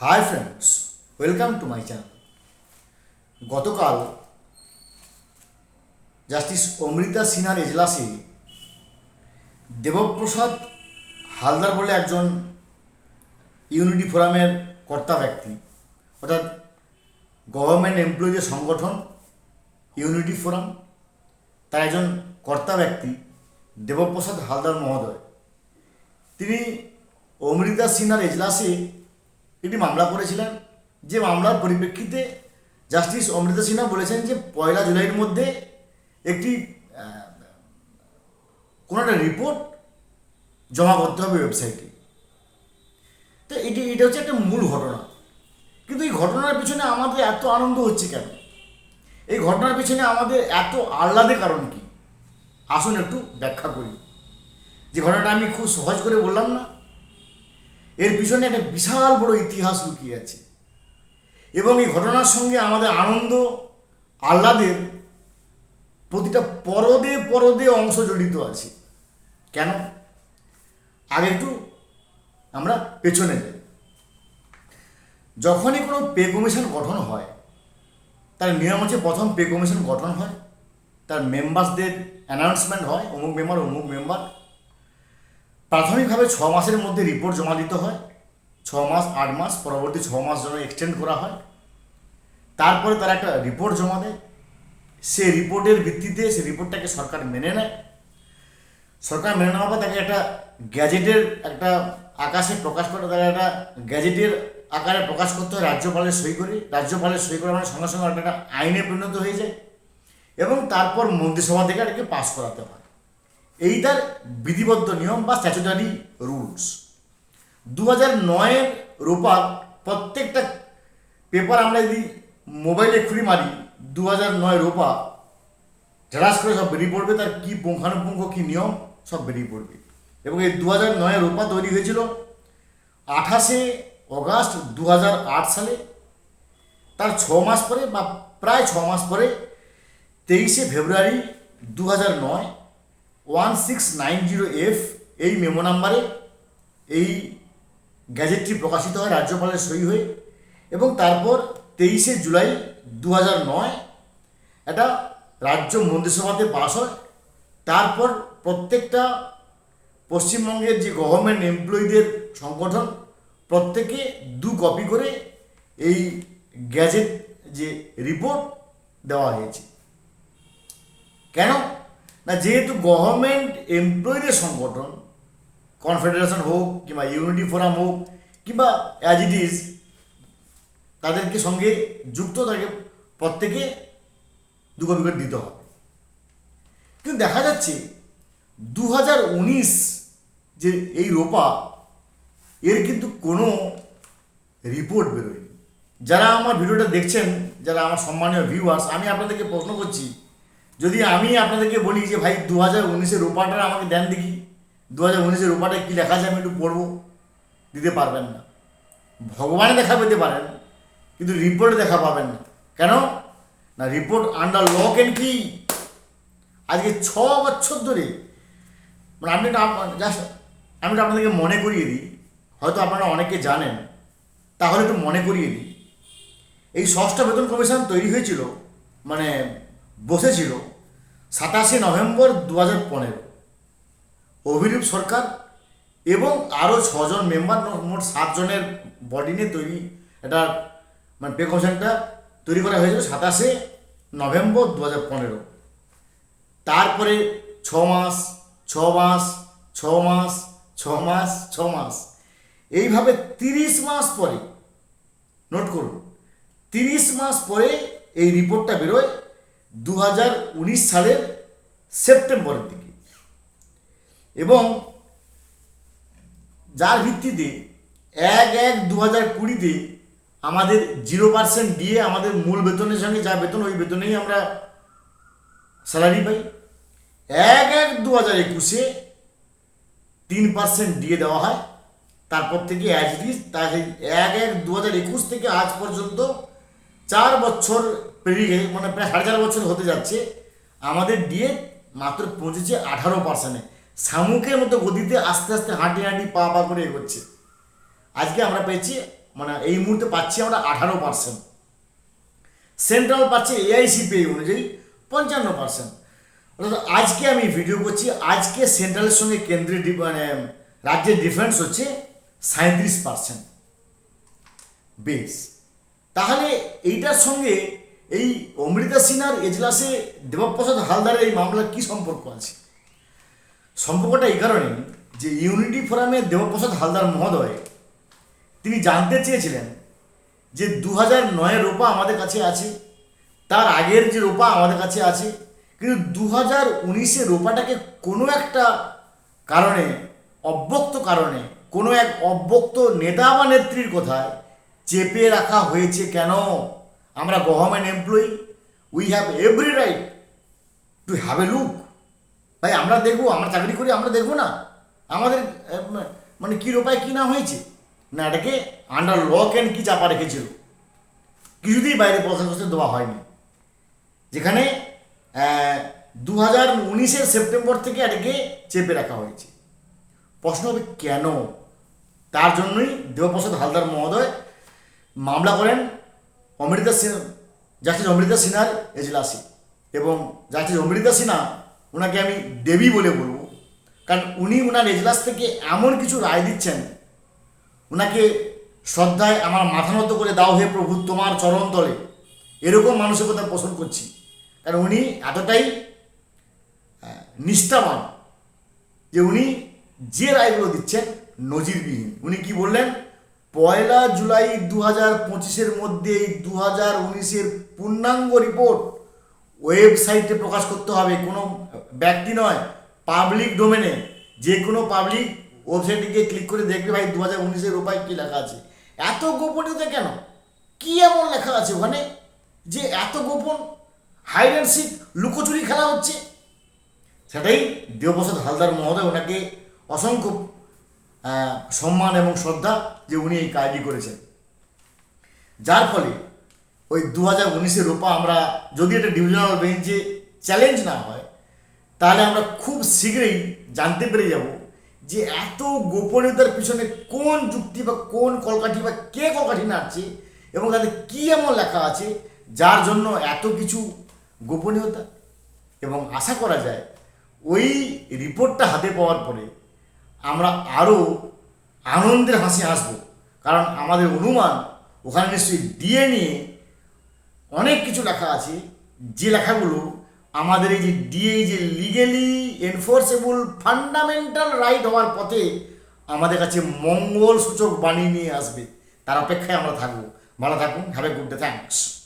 Hi friends welcome to my channel গতকাল justice Amrita সিনহার এজলাসে দেবপ্রসাদ হালদার বলে একজন ইউনিটি ফোরামের কর্তা ব্যক্তি, অর্থাৎ গভর্নমেন্ট এমপ্লয়িদের সংগঠন ইউনিটি ফোরাম তার একজন কর্তা ব্যক্তি দেবপ্রসাদ হালদার মহোদয়। তিনি অমৃতা সিনহার এজলাসে একটি মামলা করেছিলেন। যে মামলার পরিপ্রেক্ষিতে জাস্টিস অমৃতা সিনহা বলেছেন যে পয়লা জুলাইয়ের মধ্যে একটি কোনো একটা রিপোর্ট জমা করতে হবে ওয়েবসাইটে। তো এটি, এটা হচ্ছে একটা মূল ঘটনা। কিন্তু এই ঘটনার পিছনে আমাদের এত আনন্দ হচ্ছে কেন? এই ঘটনার পিছনে আমাদের এত আহ্লাদের কারণ কি? আসুন একটু ব্যাখ্যা করি। যে ঘটনাটা আমি খুব সহজ করে বললাম না এর পিছনে একটা বিশাল বড় ইতিহাস লুকিয়ে আছে। এবং এই ঘটনার সঙ্গে আমাদের আনন্দ, আহ্লাদের প্রতিটা পরদে পরদে অংশ জড়িত আছে। কেন? আগে একটু আমরা পেছনে যাই। যখনই কোনো পে কমিশন গঠন হয়, তার নিয়ম হচ্ছে প্রথম পে কমিশন গঠন হয়, তার মেম্বারসদের অ্যানাউন্সমেন্ট হয়, অমুক মেম্বার অমুক মেম্বার প্রাথমিকভাবে ছ মাসের মধ্যে রিপোর্ট জমা দিতে হয়। ছ মাস, আট মাস, পরবর্তী ছ মাস জন্য এক্সটেন্ড করা হয়। তারপরে তারা একটা রিপোর্ট জমা দেয়। সে রিপোর্টের ভিত্তিতে সে রিপোর্টটাকে সরকার মেনে নেয়। সরকার মেনে নেওয়ার পর তাকে একটা গ্যাজেটের একটা আকাশে প্রকাশ করে, তাকে একটা গ্যাজেটের আকারে প্রকাশ করতে হয়, রাজ্যপালের সই করে। রাজ্যপালের সই করে মানে সঙ্গে সঙ্গে একটা আইনে পরিণত হয়ে যায় এবং তারপর মন্ত্রিসভা থেকে এটাকে পাস করাতে হয়। এই তার বিধিবদ্ধ নিয়ম বা স্ট্যাচুটারি রুলস দু হাজার নয়ের রোপার প্রত্যেকটা পেপার আমরা যদি মোবাইলে খুলি মারি দু হাজার নয় রোপা, ঝাড়াস করে সব বেরিয়ে পড়বে, তার কী পুঙ্খানুপুঙ্খ, কী নিয়ম, সব বেরিয়ে পড়বে। এবং এই দু হাজার নয়ের রোপা তৈরি হয়েছিল আঠাশে অগাস্ট দু হাজার আট সালে। তার ছ মাস পরে বা প্রায় ছ মাস পরে তেইশে ফেব্রুয়ারি দু হাজার নয় one six nine zero F এই মেমো নাম্বারে এই গ্যাজেটটি প্রকাশিত হয়, রাজ্যপালের সই হয়ে এবং তারপর তেইশে জুলাই দু হাজার নয় এটা রাজ্য মন্ত্রিসভাতে পাস হয়। তারপর প্রত্যেকটা পশ্চিমবঙ্গের যে গভর্নমেন্ট এমপ্লয়ীদের সংগঠন, প্রত্যেকে দু কপি করে এই গ্যাজেট যে রিপোর্ট দেওয়া হয়েছে। কেন? না, যেহেতু গভর্নমেন্ট এমপ্লয়ীদের সংগঠন কনফেডারেশন হোক কিংবা ইউনিটি ফোরাম হোক কিংবা অ্যাজ ইট ইজ তাদেরকে সঙ্গে যুক্ত তাকে প্রত্যেকে দু কপি দিতে হবে। কিন্তু দেখা যাচ্ছে দু হাজার উনিশ যে এই রোপা, এর কিন্তু কোনো রিপোর্ট বেরোয়নি। যারা আমার ভিডিওটা দেখছেন, যারা আমার সম্মানীয় ভিউয়ার্স আমি আপনাদেরকে প্রশ্ন করছি যদি আমি আপনাদেরকে বলি যে, ভাই দু হাজার উনিশের রোপাটা আমাকে দেন দেখি। দু হাজার উনিশের রোপাটা কী লেখা আছে আমি একটু পড়ব। দিতে পারবেন না। ভগবানে দেখা পেতে পারেন, কিন্তু রিপোর্ট দেখা পাবেন না। কেন? না রিপোর্ট আন্ডার লক এন্ড কি আজকে ছ বছর ধরে। মানে আপনি জাস্ট আমি তো আপনাদেরকে মনে করিয়ে দিই, হয়তো আপনারা অনেকে জানেন, তাহলে একটু মনে করিয়ে দিই। এই ষষ্ঠ বেতন কমিশন তৈরি হয়েছিল মানে বসেছিল সাতাশে নভেম্বর দু হাজার পনেরো। অভিরূপ সরকার এবং আরও ছজন মেম্বার, মোট সাতজনের বডি নিয়ে তৈরি এটা মানে পে কমিশনটা তৈরি করা হয়েছিল সাতাশে নভেম্বর দু হাজার পনেরো। তারপরে ছ মাস ছ মাস ছ মাস ছ মাস ছ মাস এইভাবে তিরিশ মাস পরে নোট করুন, তিরিশ মাস পরে এই রিপোর্টটা বেরোয় দু হাজার উনিশ সালের সেপ্টেম্বরের দিকে। এবং যার ভিত্তিতে এক এক দু হাজার কুড়িতে আমাদের জিরো পার্সেন্ট দিয়ে আমাদের মূল বেতনের সঙ্গে যা বেতন, ওই বেতনেই আমরা স্যালারি পাই। এক এক দু হাজার একুশে তিন পার্সেন্ট দিয়ে দেওয়া হয়। তারপর থেকে অ্যাজ ইজ তার এক এক দু হাজার একুশ থেকে আজ পর্যন্ত চার বছর পেরিয়ে মানে প্রায় সাড়ে চার বছর হতে যাচ্ছে, আমাদের দিয়ে মাত্র পৌঁছেছে আঠারো পার্সেন্টে শামুকের মতো গতিতে আস্তে আস্তে হাঁটি হাঁটি পা পা করে এগোচ্ছে। আজকে আমরা পেয়েছি মানে এই মুহূর্তে পাচ্ছি আমরা আঠারো পার্সেন্ট সেন্ট্রাল পাচ্ছে এআইসি পে অনুযায়ী পঞ্চান্ন পার্সেন্ট অর্থাৎ আজকে আমি ভিডিও করছি, আজকে সেন্ট্রালের সঙ্গে কেন্দ্রের মানে রাজ্যের ডিফারেন্স হচ্ছে সাঁত্রিশ পার্সেন্ট বেশ। তাহলে এইটার সঙ্গে এই অমৃতা সিনহার এজলাসে দেবপ্রসাদ হালদারের এই মামলার কী সম্পর্ক আছে? সম্পর্কটা এই কারণে যে ইউনিটি ফোরামে দেবপ্রসাদ হালদার মহোদয়, তিনি জানতে চেয়েছিলেন যে দু হাজার নয়ের রোপা আমাদের কাছে আছে, তার আগের যে রোপা আমাদের কাছে আছে, কিন্তু দু হাজার উনিশে রোপাটাকে কোনো একটা কারণে, অব্যক্ত কারণে, কোনো এক অব্যক্ত নেতা বা নেত্রীর কথায় চেপে রাখা হয়েছে কেন? আমরা government employee we have every right to have a look ভাই, আমরা দেখব, আমরা চাকরি করি, আমরা দেখব না। আমাদের মানে কী রোপায় কী না হয়েছে? না, এটাকে আন্ডার ল ক্যান কি চাপা রেখেছিল। কিছুতেই বাইরে পয়সা করতে দেওয়া হয়নি। যেখানে দু হাজার উনিশের সেপ্টেম্বর থেকে এটাকে চেপে রাখা হয়েছে। প্রশ্ন হবে কেন? তার জন্যই দেবপ্রসাদ হালদার মহোদয় মামলা করেন অমৃতা সিনহা জাস্টিস অমৃতা সিনহার এজলাসে। এবং জাস্টিস অমৃতা সিনহা ওনাকে আমি দেবী বলে বলব। কারণ উনি ওনার এজলাস থেকে এমন কিছু রায় দিচ্ছেন। ওনাকে শ্রদ্ধায় আমার মাথা নত করে দাও হে প্রভু, তোমার চরণ তলে। এরকম মানুষের কথা পোষণ করছি। কারণ উনি এতটাই নিষ্ঠাবান যে উনি যে রায়গুলো দিচ্ছেন নজিরবিহীন। উনি কি বললেন? পয়লা জুলাই দু হাজার পঁচিশের মধ্যে দু হাজার উনিশের পূর্ণাঙ্গ রিপোর্ট ওয়েবসাইটে প্রকাশ করতে হবে। কোনো ব্যক্তি নয়, পাবলিক ডোমেনে। যে কোনো পাবলিক ওয়েবসাইটে গিয়ে ক্লিক করে দেখবে ভাই দু হাজার উনিশের উপায় কী লেখা আছে। এত গোপনীয়তা কেন? কী এমন লেখা আছে ওখানে? যে এত গোপন হাইড অ্যান্ড লুকোচুরি খেলা হচ্ছে? সেটাই দেবপ্রসাদ হালদার মহোদয় ওনাকে অসংখ্য সম্মান এবং শ্রদ্ধা যে উনি এই কাজটি করেছেন। যার ফলে ওই দু হাজার উনিশের রূপা আমরা যদি এটা ডিভিশনাল বেঞ্চে চ্যালেঞ্জ না হয়, তাহলে আমরা খুব শীঘ্রই জানতে পেরে যাব যে এত গোপনীয়তার পিছনে কোন যুক্তি বা কোন কলকাঠি বা কে কলকাঠি নাড়ছে এবং তাদের কী এমন লেখা আছে যার জন্য এত কিছু গোপনীয়তা? এবং আশা করা যায় ওই রিপোর্টটা হাতে পাওয়ার পরে আমরা আরও আনন্দের হাসি হাসব। কারণ আমাদের অনুমান, ওখানে নিশ্চয়ই ডিএ নিয়ে অনেক কিছু লেখা আছে। যে লেখাগুলো আমাদের এই যে ডিএ যে লিগেলি এনফোর্সেবল ফান্ডামেন্টাল রাইট হওয়ার পথে আমাদের কাছে মঙ্গল সূচক বাণী নিয়ে আসবে। তার অপেক্ষায় আমরা থাকব। ভালো থাকুন। Have a good day thanks